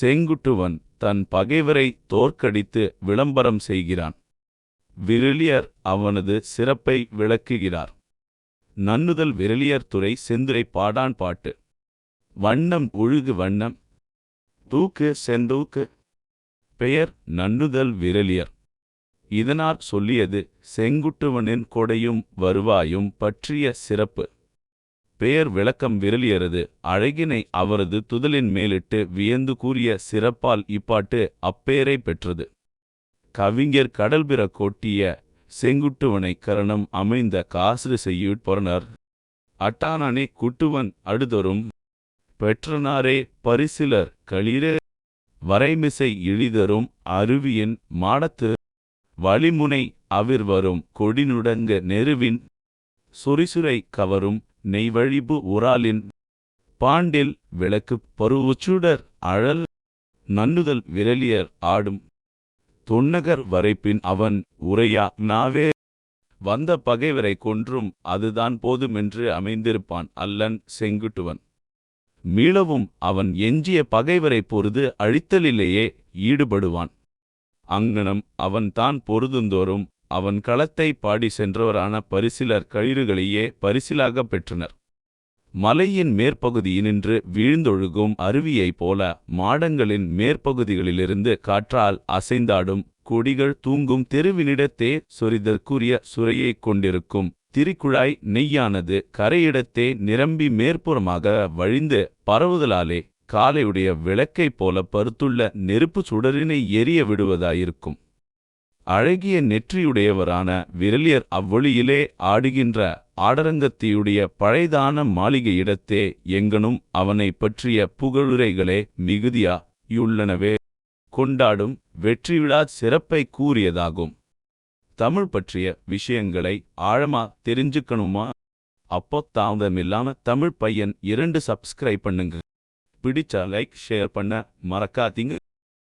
செங்குட்டுவன் தன் பகைவரை தோற்கடித்து விளம்பரம் செய்கிறான். விரலியர் அவனது சிறப்பை விளக்குகிறார். நன்னுதல் விரலியர் துறை செந்துரை பாடான் பாட்டு. வண்ணம் ஒழுகு வண்ணம். தூக்கு செந்தூக்கு. பெயர் நன்னுதல் விரலியர். இதனார் சொல்லியது செங்குட்டுவனின் கொடையும் வருவாயும் பற்றிய சிறப்பு. பெயர் விளக்கம் விரலியரது அழகினை அவரது துதலின் மேலிட்டு வியந்து கூறிய சிறப்பால் இப்பாட்டு அப்பெயரை பெற்றது. கவிஞர் கடல்பிற கொட்டிய செங்குட்டுவனை கரணம் அமைந்த காசு செய்யுட் பொறனர். அட்டானானே குட்டுவன் அடுதொரும். பெற்றனாரே பரிசிலர் களிரே வரைமிசை இழிதரும் அருவியின் மாடத்து. வழிமுனை அவிர்வரும் கொடினுடங்க நெருவின். சுரிசுரை கவரும் நெய்வழிபு உராலின் பாண்டில் விளக்கு பருவுச்சுடர் அழல் நன்னுதல் விரலியர் ஆடும் தொன்னகர் வரைப்பின் அவன் உரையா நாவே வந்த பகைவரை கொன்றும் அதுதான் போதுமென்று அமைந்திருப்பான் அல்லன் செங்குட்டுவன். மீளவும் அவன் எஞ்சிய பகைவரை பொருது அழித்தலிலேயே ஈடுபடுவான். அங்ஙனம் அவன் தான் பொருதுந்தோறும் அவன் களத்தை பாடி சென்றவரான பரிசிலர் கயிறுகளையே பரிசிலாகப் பெற்றனர். மலையின் மேற்பகுதியினின்று வீழ்ந்தொழுகும் அருவியைப் போல மாடங்களின் மேற்பகுதிகளிலிருந்து காற்றால் அசைந்தாடும் கொடிகள் தூங்கும் தெருவினிடத்தே சொரிதற்குரிய சுரையைக் கொண்டிருக்கும் திரிக்குழாய் நெய்யானது கரையிடத்தே நிரம்பி மேற்புறமாக வழிந்து பரவுதலாலே காலையுடைய விளக்கைப் போல பருத்துள்ள நெருப்பு சுடரினை எரிய விடுவதாயிருக்கும். அழகிய நெற்றியுடையவரான விரலியர் அவ்வொளியிலே ஆடுகின்ற ஆடரங்கத்தியுடைய பழைதான மாளிகையிடத்தே எங்கனும் அவனை பற்றிய புகழுரைகளே மிகுதியா யுள்ளனவே கொண்டாடும் வெற்றிவிழா சிறப்பை கூறியதாகும். தமிழ் பற்றிய விஷயங்களை ஆழமா தெரிஞ்சுக்கணுமா? அப்போ தாமதமில்லாம தமிழ் பையன் இரண்டு சப்ஸ்கிரைப் பண்ணுங்க. பிடிச்சா லைக் ஷேர் பண்ண மறக்காதீங்க.